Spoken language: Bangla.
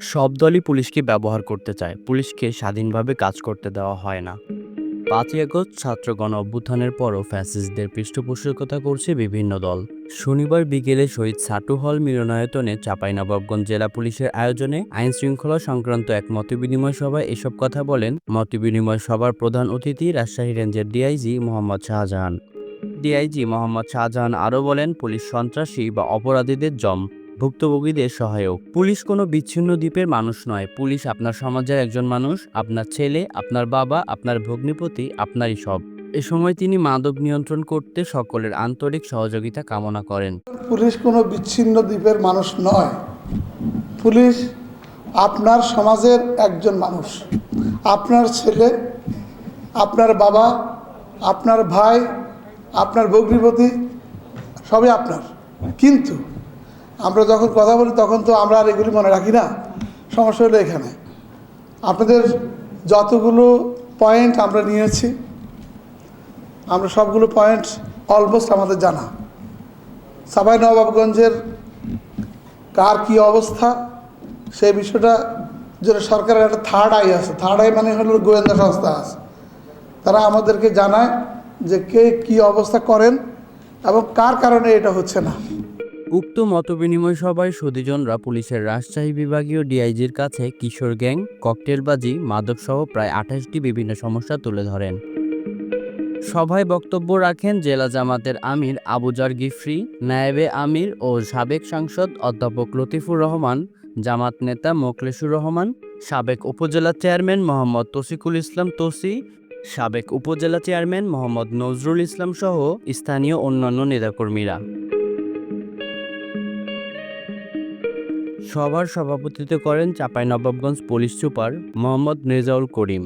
সব দলই পুলিশকে ব্যবহার করতে চায়। পুলিশকে স্বাধীনভাবে কাজ করতে দেওয়া হয় না। পাঁচই আগস্ট ছাত্রগণ অভ্যুত্থানের পরও ফ্যাসিস্টদের পৃষ্ঠপোষকতা করছে বিভিন্ন দল। শনিবার বিকেলে শহীদ সাটু হল মিলনায়তনে চাঁপাইনবাবগঞ্জ জেলা পুলিশের আয়োজনে আইন শৃঙ্খলা সংক্রান্ত এক মতবিনিময় সভায় এসব কথা বলেন মতবিনিময় সভার প্রধান অতিথি রাজশাহী রেঞ্জের ডিআইজি মোহাম্মদ শাহজাহান। ডিআইজি মোহাম্মদ শাহজাহান আরও বলেন, পুলিশ সন্ত্রাসী বা অপরাধীদের জম। ভুক্তভোগীদের সহায়ক। পুলিশ কোনো বিচ্ছিন্ন দ্বীপের মানুষ নয়। পুলিশ আপনার সমাজের একজন মানুষ, আপনার ছেলে, আপনার বাবা, আপনার ভগ্নিপতি, আপনারই সব। এ সময় তিনি মাদক নিয়ন্ত্রণ করতে সকলের আন্তরিক সহযোগিতা কামনা করেন। পুলিশ কোনো বিচ্ছিন্ন দ্বীপের মানুষ নয়। পুলিশ আপনার সমাজের একজন মানুষ। আপনার ছেলে, আপনার বাবা, আপনার ভাই, আপনার ভগ্নিপতি, সবই আপনার। কিন্তু আমরা যখন কথা বলি, তখন তো আমরা আর এগুলি মনে রাখি না। সমস্যা হলো এখানে। আপনাদের যতগুলো পয়েন্ট আমরা নিয়েছি, আমরা সবগুলো পয়েন্ট অলমোস্ট আমাদের জানা। সাবাই নবাবগঞ্জের কার কি অবস্থা, সেই বিষয়টা যেটা সরকারের একটা থার্ড আই আছে। থার্ড আই মানে হলো গোয়েন্দা সংস্থা আছে। তারা আমাদেরকে জানায় যে কে কি অবস্থা করেন এবং কার কারণে এটা হচ্ছে না। উক্ত মতবিনিময় সভায় সুদীজনরা পুলিশের রাজশাহী বিভাগীয় ডিআইজির কাছে কিশোর গ্যাং, ককটেলবাজি, মাদকসহ প্রায় আঠাশটি বিভিন্ন সমস্যা তুলে ধরেন। সভায় বক্তব্য রাখেন জেলা জামাতের আমির আবুজার গিফরি নায়েবে আমির ও সাবেক সাংসদ অধ্যাপক লতিফুর রহমান, জামাত নেতা মোকলেশুর রহমান, সাবেক উপজেলা চেয়ারম্যান মোহাম্মদ তসিকুল ইসলাম তসি, সাবেক উপজেলা চেয়ারম্যান মোহাম্মদ নজরুল ইসলাম সহ স্থানীয় অন্যান্য নেতাকর্মীরা। সভার সভাপতিত্ব করেন চাঁপাইনবাবগঞ্জ পুলিশ সুপার মোহাম্মদ রেজাউল করিম।